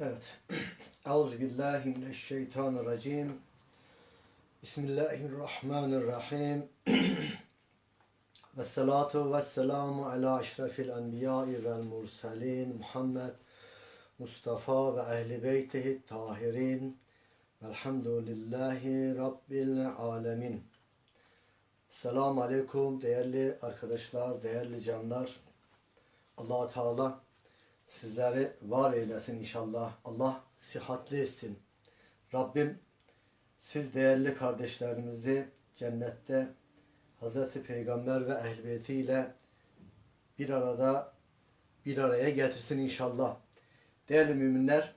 Evet. Euzubillahimineşşeytanirracim. Bismillahirrahmanirrahim. ve salatu ve selamu ala eşrefil enbiyai vel murselin Muhammed Mustafa ve ehli beytihi tahirin velhamdülillahi rabbil alemin. Selamun aleyküm değerli arkadaşlar, değerli canlar. allah Teala sizleri var eylesin inşallah. Allah sihatli etsin. Rabbim siz değerli kardeşlerimizi cennette Hz. Peygamber ve ehl ile bir arada bir araya getirsin inşallah. Değerli müminler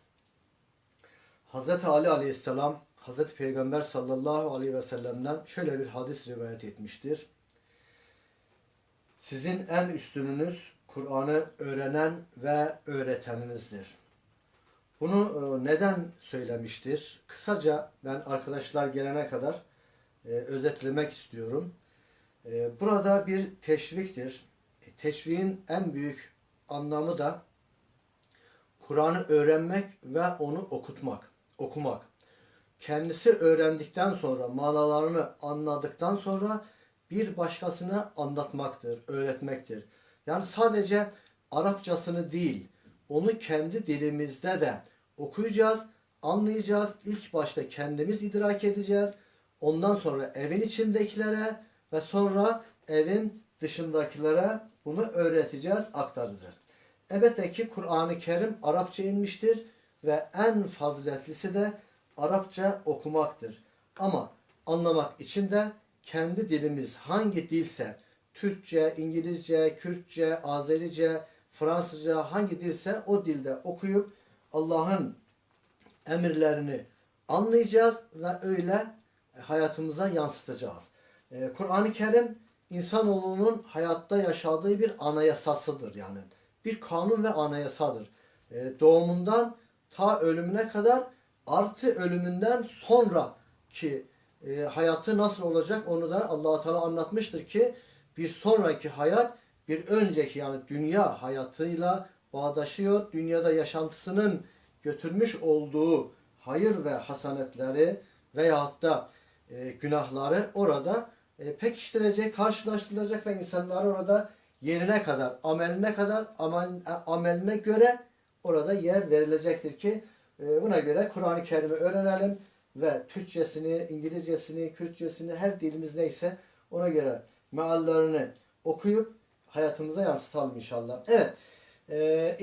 Hz. Ali aleyhisselam Hz. Peygamber sallallahu aleyhi ve sellem'den şöyle bir hadis rivayet etmiştir. Sizin en üstününüz Kur'an'ı öğrenen ve öğreteninizdir. Bunu e, neden söylemiştir? Kısaca ben arkadaşlar gelene kadar e, özetlemek istiyorum. E, burada bir teşviktir. Teşviğin en büyük anlamı da Kur'an'ı öğrenmek ve onu okutmak, okumak. Kendisi öğrendikten sonra, manalarını anladıktan sonra bir başkasına anlatmaktır, öğretmektir. Yani sadece Arapçasını değil, onu kendi dilimizde de okuyacağız, anlayacağız. İlk başta kendimiz idrak edeceğiz. Ondan sonra evin içindekilere ve sonra evin dışındakilere bunu öğreteceğiz, aktaracağız. Elbette ki Kur'an-ı Kerim Arapça inmiştir ve en faziletlisi de Arapça okumaktır. Ama anlamak için de kendi dilimiz hangi dilse Türkçe, İngilizce, Kürtçe, Azerice, Fransızca hangi dilse o dilde okuyup Allah'ın emirlerini anlayacağız ve öyle hayatımıza yansıtacağız. Ee, Kur'an-ı Kerim insanoğlunun hayatta yaşadığı bir anayasasıdır yani. Bir kanun ve anayasadır. Ee, doğumundan ta ölümüne kadar artı ölümünden sonra ki e, hayatı nasıl olacak onu da allah Teala anlatmıştır ki bir sonraki hayat bir önceki yani dünya hayatıyla bağdaşıyor. Dünyada yaşantısının götürmüş olduğu hayır ve hasanetleri veyahut da e, günahları orada e, pekiştirecek, karşılaştırılacak ve insanlar orada yerine kadar, ameline kadar, amel, ameline göre orada yer verilecektir ki e, buna göre Kur'an-ı Kerim'i öğrenelim ve Türkçesini, İngilizcesini, Kürtçesini her dilimiz neyse ona göre meallerini okuyup hayatımıza yansıtalım inşallah. Evet. E,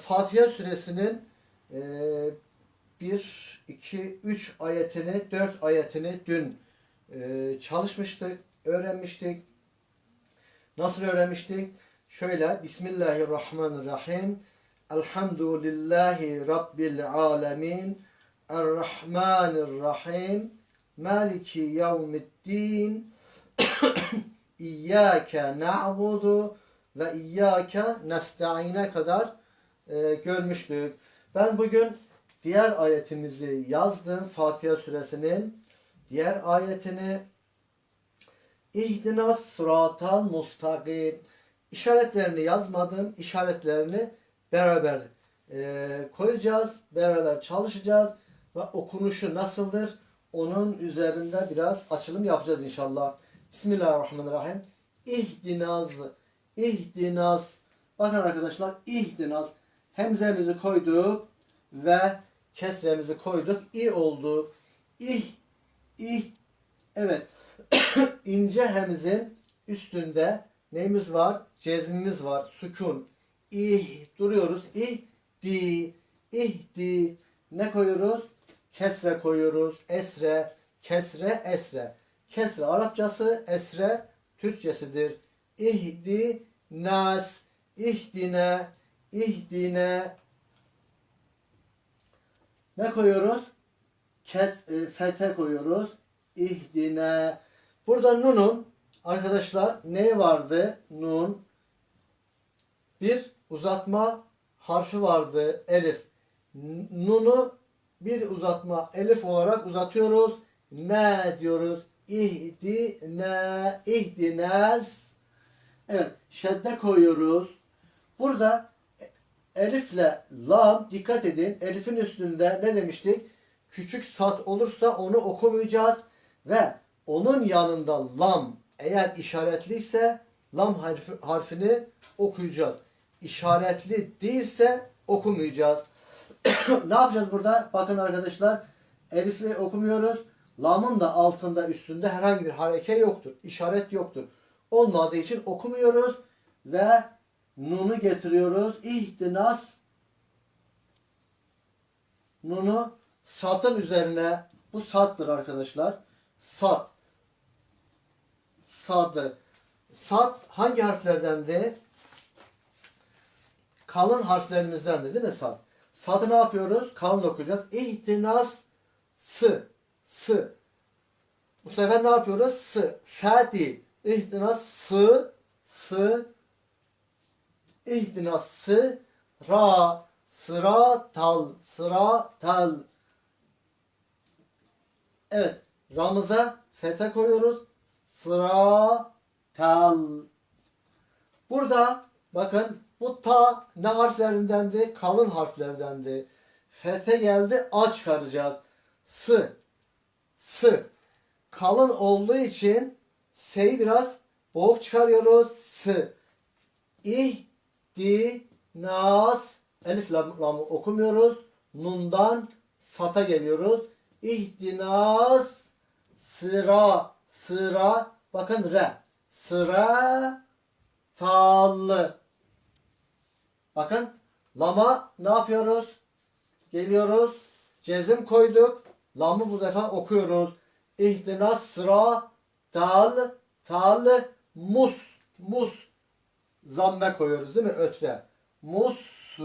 Fatiha suresinin e, 1, 2, 3 ayetini, 4 ayetini dün e, çalışmıştık, öğrenmiştik. Nasıl öğrenmiştik? Şöyle Bismillahirrahmanirrahim. Elhamdülillahi Rabbil alemin. Errahmanirrahim. Maliki yevmiddin. İyyâke na'budu ve iyyâke nesta'ine kadar e, görmüştük. Ben bugün diğer ayetimizi yazdım. Fatiha suresinin diğer ayetini İhdinas sıratal mustakim işaretlerini yazmadım. İşaretlerini beraber e, koyacağız. Beraber çalışacağız. Ve okunuşu nasıldır? Onun üzerinde biraz açılım yapacağız inşallah. Bismillahirrahmanirrahim. İhdinaz. İhdinaz. Bakın arkadaşlar ihdinaz. Hemzemizi koyduk ve kesremizi koyduk. İ oldu. İh. İh. Evet. ince hemzin üstünde neyimiz var? Cezmimiz var. Sükun. İh. Duruyoruz. İh. Di. İh. Di. Ne koyuyoruz? Kesre koyuyoruz. Esre. Kesre. Esre. Kesre Arapçası, esre Türkçesidir. İhdi nas, ihdine, ihdine. Ne koyuyoruz? Kes, e, fete koyuyoruz. İhdine. Burada nunun arkadaşlar ne vardı? Nun. Bir uzatma harfi vardı. Elif. Nunu bir uzatma elif olarak uzatıyoruz. Ne diyoruz? İhdine ihdinaz evet şedde koyuyoruz. Burada elifle lam dikkat edin. Elifin üstünde ne demiştik? Küçük sat olursa onu okumayacağız ve onun yanında lam eğer işaretliyse lam harfi, harfini okuyacağız. İşaretli değilse okumayacağız. ne yapacağız burada? Bakın arkadaşlar Elif'i okumuyoruz. Lamın da altında üstünde herhangi bir hareke yoktur. işaret yoktur. Olmadığı için okumuyoruz ve nunu getiriyoruz. İhtinas nunu satın üzerine bu sattır arkadaşlar. Sat. Sadı. Sat hangi harflerdendi? Kalın harflerimizdendi değil mi sat? Satı ne yapıyoruz? Kalın okuyacağız. İhtinas sı. Sı. Bu sefer ne yapıyoruz? Sı. Sa değil. İhtinas sı. Sı. İhtinas sı. Ra. Sıra tal. Sıra tal. Evet. Ramıza fete koyuyoruz. Sıra tal. Burada bakın bu ta ne harflerindendi? Kalın harflerdendi. Fete geldi. A çıkaracağız. S. S. Kalın olduğu için S'yi biraz boğuk çıkarıyoruz. S. İh, di. Elif lam, lamı okumuyoruz. Nundan sata geliyoruz. İhtinas sıra sıra bakın re sıra tallı bakın lama ne yapıyoruz geliyoruz cezim koyduk lamı bu defa okuyoruz ihtinas sıra tal tal mus mus zamme koyuyoruz değil mi ötre mus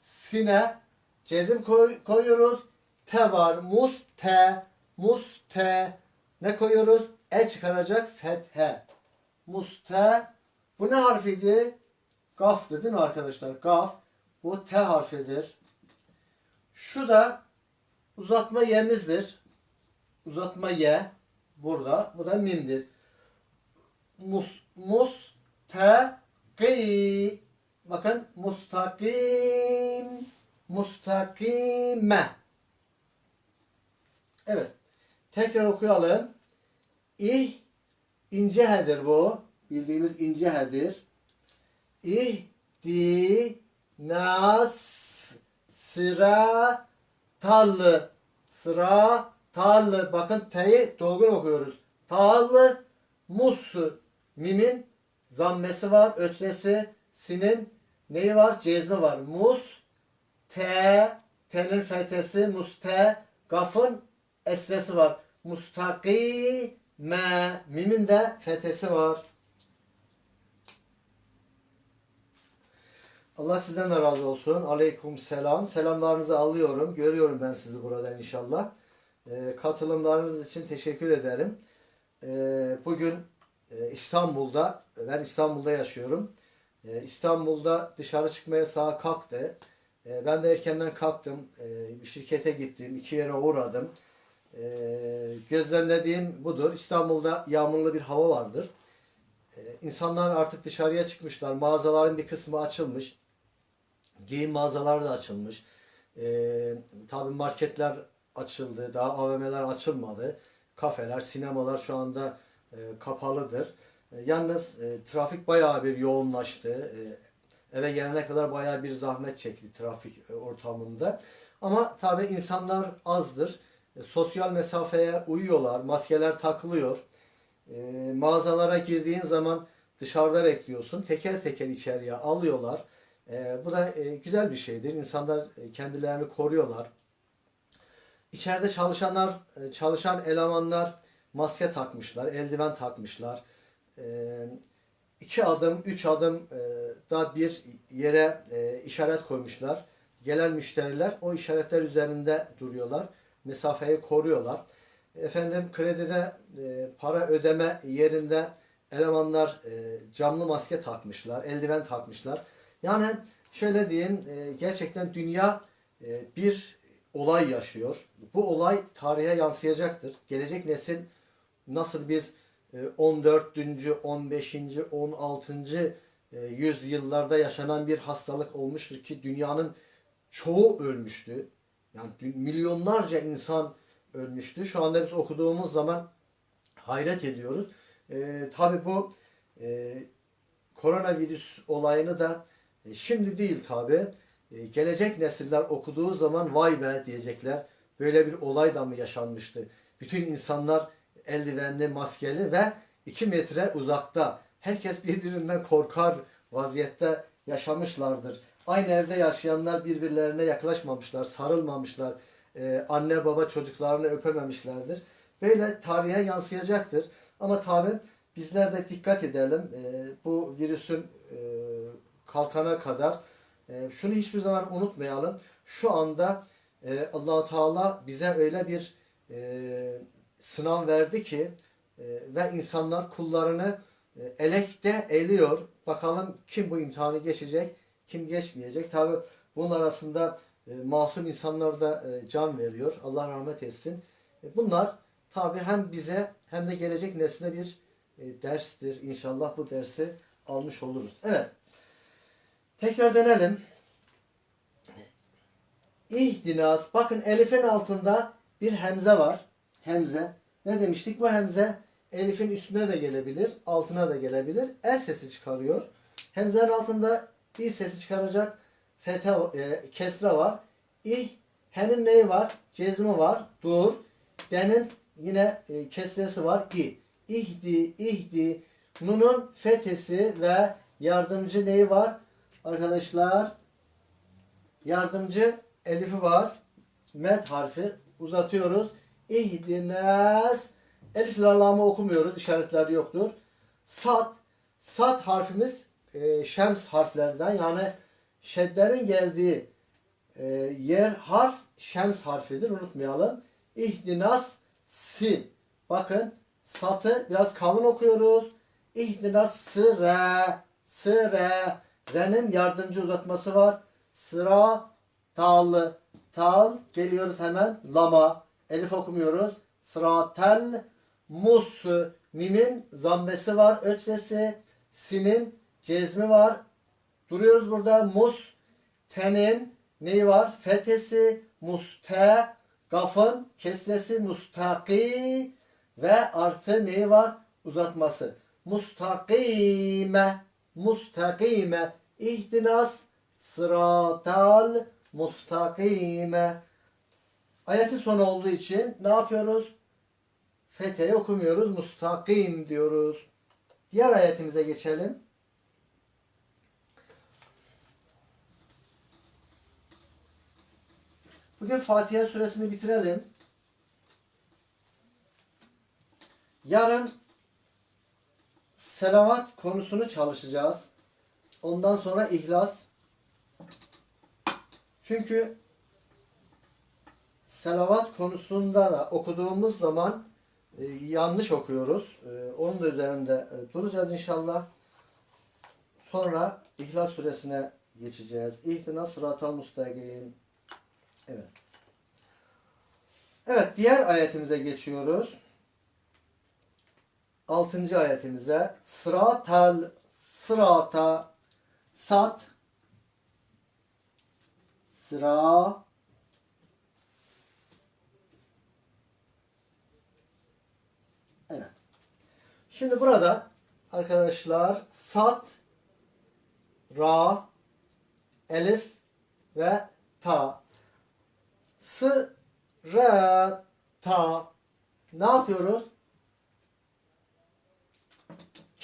sine cezim koy, koyuyoruz te var mus te muste ne koyuyoruz? E çıkaracak fethe. Muste bu ne harfiydi? Gaf'tı değil mi arkadaşlar? Gaf. Bu T harfidir. Şu da uzatma yemizdir. Uzatma ye burada. Bu da mimdir. Mus, mus te. Bakın mustakim mustakime. Evet. Tekrar okuyalım. İh ince hedir bu. Bildiğimiz ince hedir. İh di nas sıra tallı sıra tallı bakın T'yi dolgun okuyoruz. Tallı musu mimin zammesi var ötresi sinin neyi var cezmi var mus te tenin fethesi muste gafın esresi var. Mustakime mimin de fethesi var. Allah sizden de razı olsun. Aleyküm selam. Selamlarınızı alıyorum. Görüyorum ben sizi buradan inşallah. Ee, katılımlarınız için teşekkür ederim. Ee, bugün e, İstanbul'da, ben İstanbul'da yaşıyorum. Ee, İstanbul'da dışarı çıkmaya sağa kalktı. Ee, ben de erkenden kalktım. Ee, bir şirkete gittim. iki yere uğradım. Ee, gözlemlediğim budur. İstanbul'da yağmurlu bir hava vardır. Ee, insanlar artık dışarıya çıkmışlar. Mağazaların bir kısmı açılmış. Giyim mağazaları da açılmış. Ee, tabii marketler açıldı. Daha AVM'ler açılmadı. Kafeler, sinemalar şu anda e, kapalıdır. E, yalnız e, trafik bayağı bir yoğunlaştı. E, eve gelene kadar bayağı bir zahmet çekti trafik e, ortamında. Ama tabii insanlar azdır. E, sosyal mesafeye uyuyorlar. Maskeler takılıyor. E, mağazalara girdiğin zaman dışarıda bekliyorsun. Teker teker içeriye alıyorlar. E, bu da e, güzel bir şeydir. İnsanlar e, kendilerini koruyorlar. İçeride çalışanlar, e, çalışan elemanlar maske takmışlar, eldiven takmışlar. E, iki adım, üç adım e, da bir yere e, işaret koymuşlar. Gelen müşteriler o işaretler üzerinde duruyorlar. Mesafeyi koruyorlar. Efendim kredide e, para ödeme yerinde elemanlar e, camlı maske takmışlar, eldiven takmışlar. Yani şöyle diyeyim e, gerçekten dünya e, bir olay yaşıyor. Bu olay tarihe yansıyacaktır. Gelecek nesil nasıl biz e, 14. 15. 16. e, yüzyıllarda yaşanan bir hastalık olmuştur ki dünyanın çoğu ölmüştü. Yani milyonlarca insan ölmüştü. Şu anda biz okuduğumuz zaman hayret ediyoruz. E, tabii bu e, koronavirüs olayını da şimdi değil tabii. E, gelecek nesiller okuduğu zaman vay be diyecekler. Böyle bir olay da mı yaşanmıştı? Bütün insanlar eldivenli, maskeli ve 2 metre uzakta. Herkes birbirinden korkar vaziyette yaşamışlardır. Aynı evde yaşayanlar birbirlerine yaklaşmamışlar, sarılmamışlar. Ee, anne baba çocuklarını öpememişlerdir. Böyle tarihe yansıyacaktır. Ama tabi bizler de dikkat edelim. Bu virüsün e, kalkana kadar e, şunu hiçbir zaman unutmayalım. Şu anda e, Allahu Teala bize öyle bir e, sınav verdi ki e, ve insanlar kullarını e, elekte eliyor. Bakalım kim bu imtihanı geçecek, kim geçmeyecek. Tabi bunun arasında e, masum insanlar da e, can veriyor. Allah rahmet etsin. E, bunlar tabi hem bize hem de gelecek nesle bir e, derstir. İnşallah bu dersi almış oluruz. Evet. Tekrar dönelim. İhdinas. Bakın elifin altında bir hemze var. Hemze. Ne demiştik? Bu hemze elifin üstüne de gelebilir, altına da gelebilir. El sesi çıkarıyor. Hemzenin altında i sesi çıkaracak fete, e, kesra var. İh, henin neyi var? Cezmi var. Dur. Denin yine e, kesresi var. İ. İhdi, ihdi. Nunun fethesi ve yardımcı neyi var? Arkadaşlar yardımcı elifi var. Met harfi uzatıyoruz. İhdines Elif lamı okumuyoruz. işaretler yoktur. Sat. Sat harfimiz e, şems harflerden yani şedderin geldiği e, yer harf şems harfidir. Unutmayalım. İhdinas si. Bakın satı biraz kalın okuyoruz. İhdinas sıra sıra re'nin yardımcı uzatması var. Sıra tal tal geliyoruz hemen lama elif okumuyoruz. Sıratel mus mimin zambesi var ötresi sinin cezmi var. Duruyoruz burada mus tenin neyi var? Fethesi muste gafın kesresi mustaki ve artı neyi var? Uzatması. Mustakime mustakime ihtinas sıratal mustakime Ayetin sonu olduğu için ne yapıyoruz? Fethe'yi okumuyoruz. Mustakim diyoruz. Diğer ayetimize geçelim. Bugün Fatiha suresini bitirelim. Yarın selavat konusunu çalışacağız. Ondan sonra ihlas. Çünkü selavat konusunda da okuduğumuz zaman e, yanlış okuyoruz. E, onun da üzerinde e, duracağız inşallah. Sonra İhlas suresine geçeceğiz. İhtina sıratal mustakim. Evet. Evet diğer ayetimize geçiyoruz. Altıncı ayetimize sıratal sırata sat sıra Evet. Şimdi burada arkadaşlar sat, ra, elif ve ta. S, ra, ta. Ne yapıyoruz?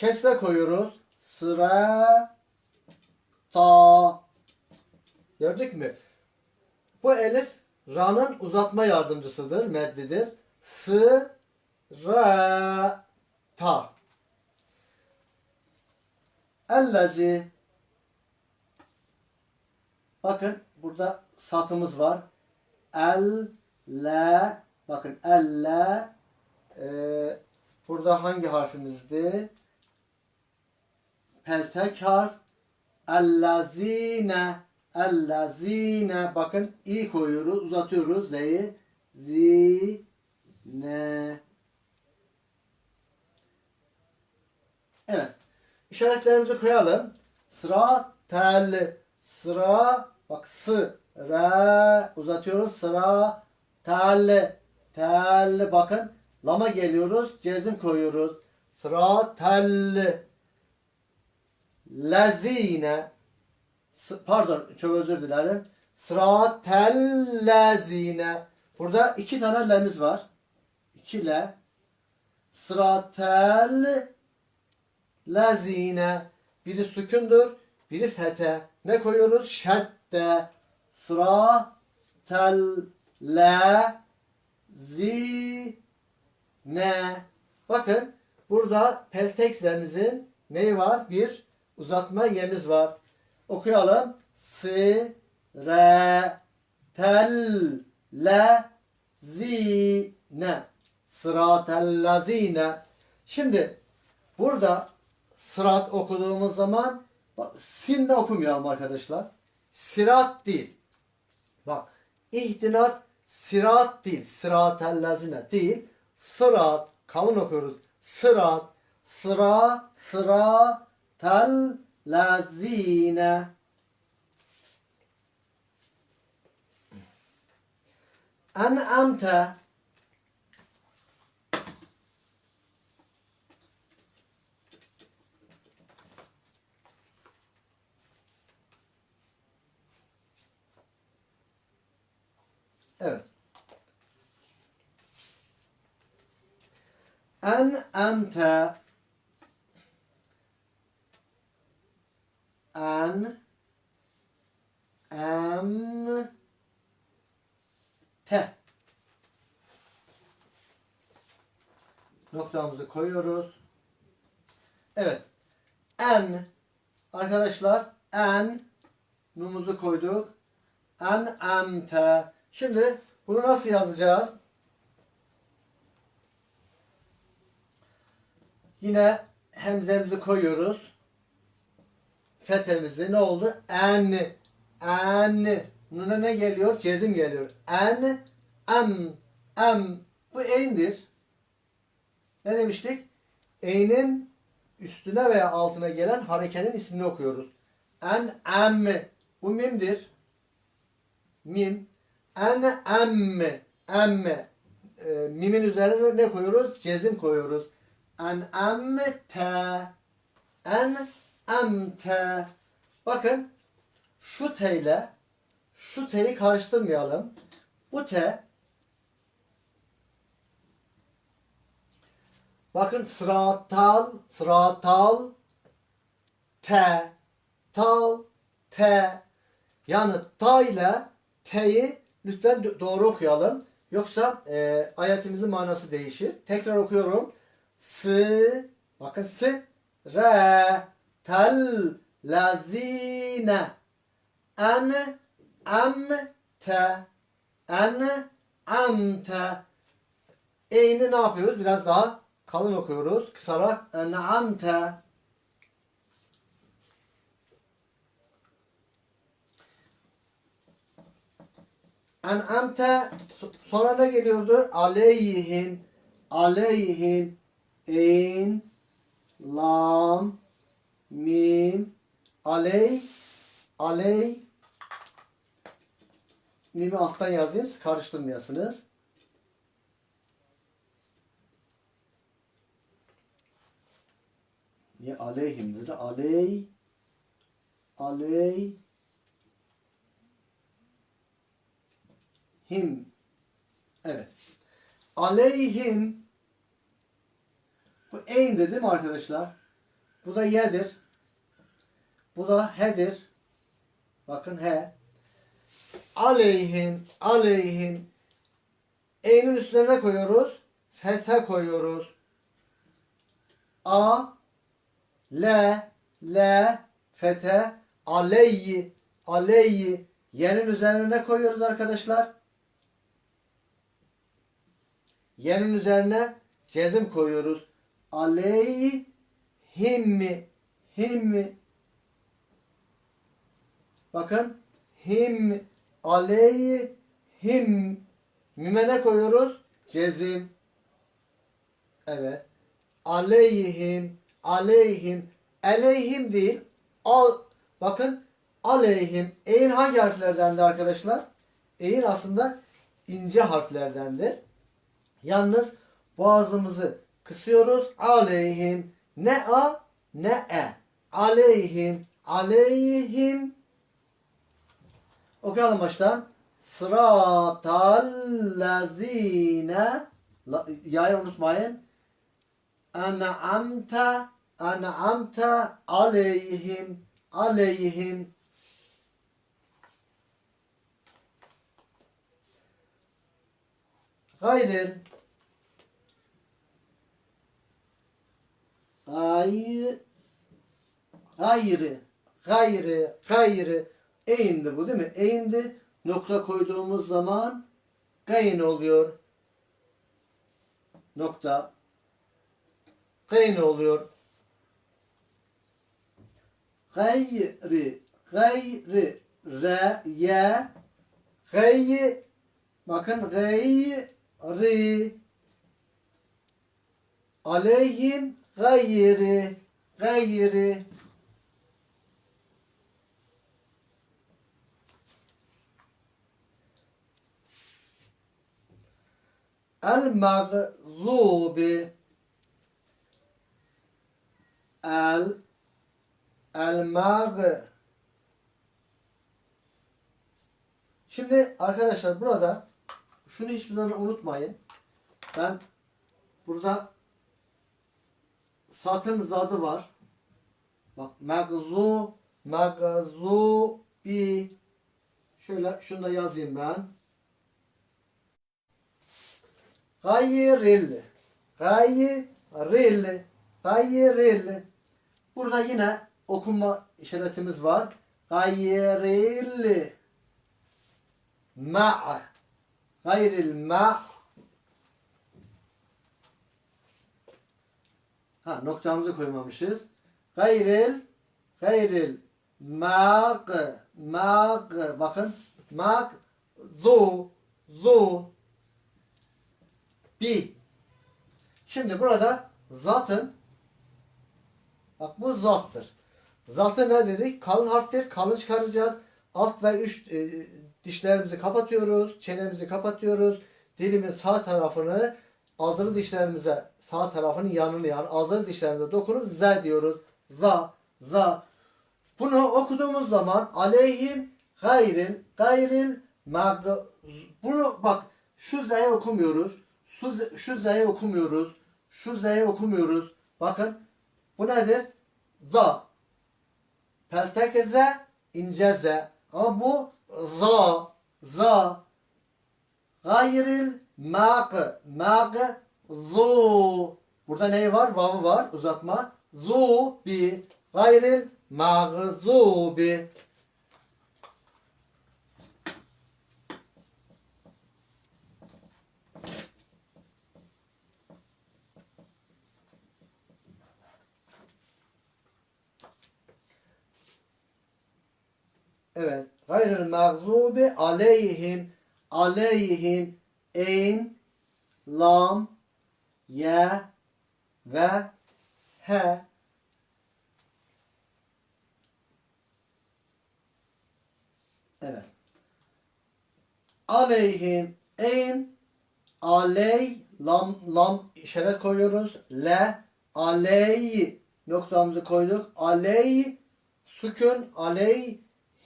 Kesre koyuyoruz. Sıra, ta. Gördük mü? Bu elif ra'nın uzatma yardımcısıdır, meddidir. S, ra, ta. Ellezi Bakın burada satımız var. El, le bakın el, le ee, burada hangi harfimizdi? Peltek harf. Ellezine Ellezine bakın i koyuyoruz, uzatıyoruz z'yi. Zi ne Evet. İşaretlerimizi koyalım. Sıratel. Sıra bak sı re uzatıyoruz. Sıra tel. Tel bakın. Lama geliyoruz. Cezim koyuyoruz. Sıra tel. Lezine. Pardon çok özür dilerim. Sıra tellezine. Burada iki tane lemiz var. İki le. Sıra tel lezine. Biri sükundur, biri fete. Ne koyuyoruz? Şedde. Sıra tel le zi ne. Bakın burada pelteksemizin neyi var? Bir uzatma yemiz var. Okuyalım. S re tel le zi ne. Sıratel lazine. Şimdi burada sırat okuduğumuz zaman bak, sinle okumayalım arkadaşlar. Sirat değil. Bak ihtinas sirat değil. Sıratel lazine değil. Sırat kalın okuyoruz. Sırat sıra sıra tel lazine. En'amte Evet. En'amte en em te noktamızı koyuyoruz. Evet. En arkadaşlar en numuzu koyduk. En emte. Şimdi bunu nasıl yazacağız? Yine hemzemizi koyuyoruz. Fethemizi ne oldu? En. En. Nuna ne geliyor? Cezim geliyor. En. Em. Em. Bu eyndir. Ne demiştik? Eynin üstüne veya altına gelen harekenin ismini okuyoruz. En em. Bu mimdir. Mim. En em. Em. E, mimin üzerine ne koyuyoruz? Cezim koyuyoruz. En emte. En emte. Bakın şu T ile şu T'yi karıştırmayalım. Bu T bakın sıratal sıratal T tal T yani ta ile T'yi lütfen do- doğru okuyalım. Yoksa e, ayetimizin manası değişir. Tekrar okuyorum. S bakın s re tel lazine en emte en amte E'ni ne yapıyoruz? Biraz daha kalın okuyoruz. Kısarak en amte en amte so- sonra ne geliyordu? Aleyhim aleyhim in lam mim aley aley mimi alttan yazayım siz karıştırmayasınız. Niye aleyhimdir? Aley aley him evet aleyhim bu eyn'dir değil mi arkadaşlar? Bu da ye'dir. Bu da he'dir. Bakın he. Aleyhim, aleyhim. E'nin üstüne ne koyuyoruz? Fethe koyuyoruz. A, le, le, fethe, aleyhi, aleyhi. Ye'nin üzerine ne koyuyoruz arkadaşlar? Ye'nin üzerine cezim koyuyoruz. Aleyhim mi? Him mi? Bakın him aleyhim mime ne koyuyoruz? Cezim. Evet. Aleyhim aleyhim aleyhim değil. Al bakın aleyhim. Eyn hangi harflerdendi arkadaşlar? Eyn aslında ince harflerdendir. Yalnız boğazımızı kısıyoruz. Aleyhim. Ne a ne e. Aleyhim. Aleyhim. Okuyalım baştan. Sıratallezine Ya'yı unutmayın. En'amte en'amte aleyhim aleyhim gayril gayrı gayrı gayrı eğindi bu değil mi? Eğindi. Nokta koyduğumuz zaman gayn oluyor. Nokta. Gayn oluyor. Gayri gayri re ye gayri bakın gayri aleyhim gayri gayri el mağzubi el el mag Şimdi arkadaşlar burada şunu hiçbir zaman unutmayın. Ben burada satın zadı var. Bak magzu magzu bi şöyle şunu da yazayım ben. Gayril gayril gayril Burada yine okunma işaretimiz var. Gayril ma' gayril ma' Ha noktamızı koymamışız. Gayril gayril mag mag. Bakın mag zu zu bi Şimdi burada zatın bak bu zattır. Zatı ne dedik? Kalın harftir. Kalın çıkaracağız. Alt ve üst e, dişlerimizi kapatıyoruz. Çenemizi kapatıyoruz. Dilimin sağ tarafını ağzını dişlerimize sağ tarafının yanını yani ağzını dişlerimize dokunup z diyoruz. Za, za. Bunu okuduğumuz zaman aleyhim gayril, gayril mag bunu bak şu z'yi okumuyoruz. Şu, z- şu z'yi okumuyoruz. Şu z'yi okumuyoruz. Bakın bu nedir? Za. Peltek z, ince z. Ama bu za, za. Gayril mag, mag, zu. Burada ne var? Vavı var. Uzatma. Zu bi. Gayril mağzubi. Evet. Gayril mağzubi aleyhim aleyhim eyn lam ye ve he Evet. Aleyhim eyn aley lam lam işaret koyuyoruz. Le aley noktamızı koyduk. Aley sükun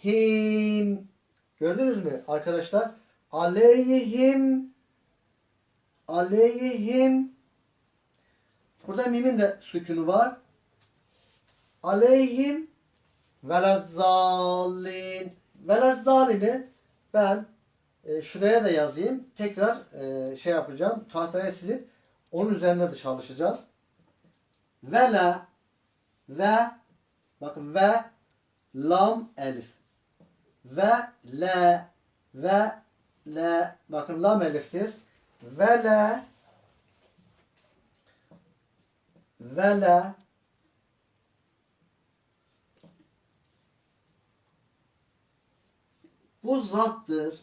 aleyhim gördünüz mü arkadaşlar? Aleyhim aleyhim Burada mimin de sükunu var. Aleyhim velezzalin Velezzalini ben e, şuraya da yazayım. Tekrar e, şey yapacağım. Tahtaya silip onun üzerine de çalışacağız. Vele ve bakın ve lam elif ve le ve le bakın lam eliftir. Ve le ve le Bu zattır.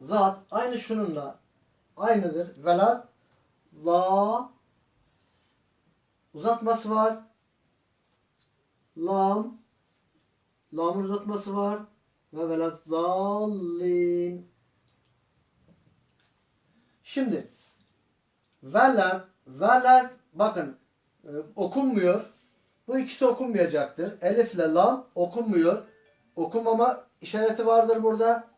Zat aynı şununla aynıdır. Velat la uzatması var. lam lamın uzatması var ve velezzallin. Şimdi velez velez bakın e, okunmuyor. Bu ikisi okunmayacaktır. Elifle lam okunmuyor. Okunmama işareti vardır burada.